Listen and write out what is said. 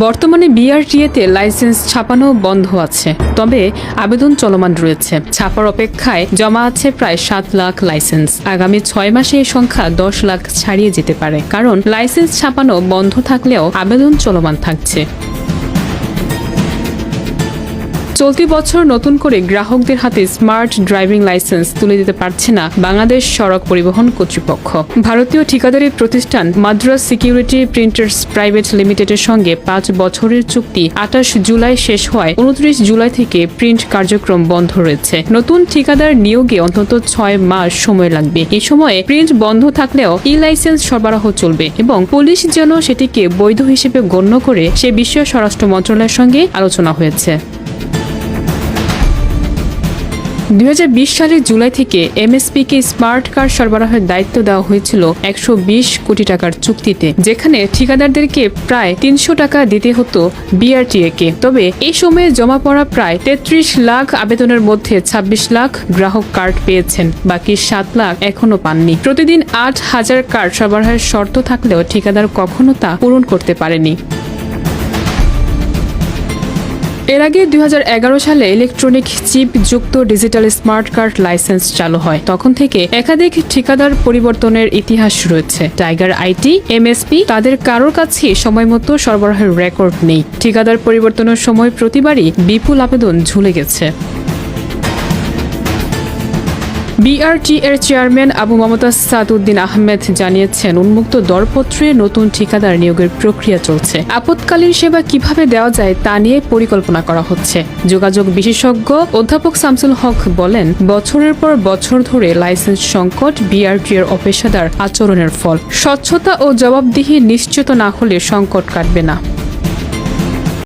বর্তমানে বিআরটিএতে লাইসেন্স ছাপানো বন্ধ আছে, তবে আবেদন চলমান রয়েছে। ছাপার অপেক্ষায় জমা আছে প্রায় সাত লাখ লাইসেন্স। আগামী ছয় মাসে এই সংখ্যা দশ লাখ ছাড়িয়ে যেতে পারে, কারণ লাইসেন্স ছাপানো বন্ধ থাকলেও আবেদন চলমান থাকছে। চলতি বছর নতুন করে গ্রাহকদের হাতে স্মার্ট ড্রাইভিং লাইসেন্স তুলে দিতে পারছে না বাংলাদেশ সড়ক পরিবহন কর্তৃপক্ষ। ভারতীয় ঠিকাদারি প্রতিষ্ঠান মাদ্রাস সিকিউরিটি প্রিন্টার্স প্রাইভেট লিমিটেডের সঙ্গে পাঁচ বছরের চুক্তি আঠাশ জুলাই শেষ হওয়ায় উনত্রিশ জুলাই থেকে প্রিন্ট কার্যক্রম বন্ধ রয়েছে। নতুন ঠিকাদার নিয়োগে অন্তত ছয় মাস সময় লাগবে। এই সময়ে প্রিন্ট বন্ধ থাকলেও ই লাইসেন্স সরবরাহ চলবে এবং পুলিশ যেন সেটিকে বৈধ হিসেবে গণ্য করে সে বিষয়ে স্বরাষ্ট্র মন্ত্রণালয়ের সঙ্গে আলোচনা হয়েছে। দুই হাজার বিশ সালের জুলাই থেকে এমএসপিকে স্মার্ট কার্ড সরবরাহের দায়িত্ব দেওয়া হয়েছিল একশো বিশ কোটি টাকার চুক্তিতে, যেখানে ঠিকাদারদেরকে প্রায় তিনশো টাকা দিতে হতো বিআরটিএ কে তবে এই সময়ে জমা পড়া প্রায় তেত্রিশ লাখ আবেদনের মধ্যে ২৬ লাখ গ্রাহক কার্ড পেয়েছেন, বাকি সাত লাখ এখনও পাননি। প্রতিদিন আট হাজার কার্ড সরবরাহের শর্ত থাকলেও ঠিকাদার কখনো তা পূরণ করতে পারেনি। এর আগে দু হাজার এগারো সালে ইলেকট্রনিক চিপ যুক্ত ডিজিটাল স্মার্ট কার্ড লাইসেন্স চালু হয়। তখন থেকে একাধিক ঠিকাদার পরিবর্তনের ইতিহাস রয়েছে। টাইগার আইটি, এমএসপি, তাদের কারোর কাছে সময় মতো সরবরাহের রেকর্ড নেই। ঠিকাদার পরিবর্তনের সময় প্রতিবারই বিপুল আবেদন ঝুলে গেছে। বিআরটি এর চেয়ারম্যান আবু মমতাজ সাদউদ্দিন আহমেদ জানিয়েছেন, উন্মুক্ত দরপত্রে নতুন ঠিকাদার নিয়োগের প্রক্রিয়া চলছে। আপৎকালীন সেবা কীভাবে দেওয়া যায় তা নিয়ে পরিকল্পনা করা হচ্ছে। যোগাযোগ বিশেষজ্ঞ অধ্যাপক শামসুল হক বলেন, বছরের পর বছর ধরে লাইসেন্স সংকট বিআরটি এর অপেশাদার আচরণের ফল। স্বচ্ছতা ও জবাবদিহি নিশ্চিত না হলে সংকট কাটবে না।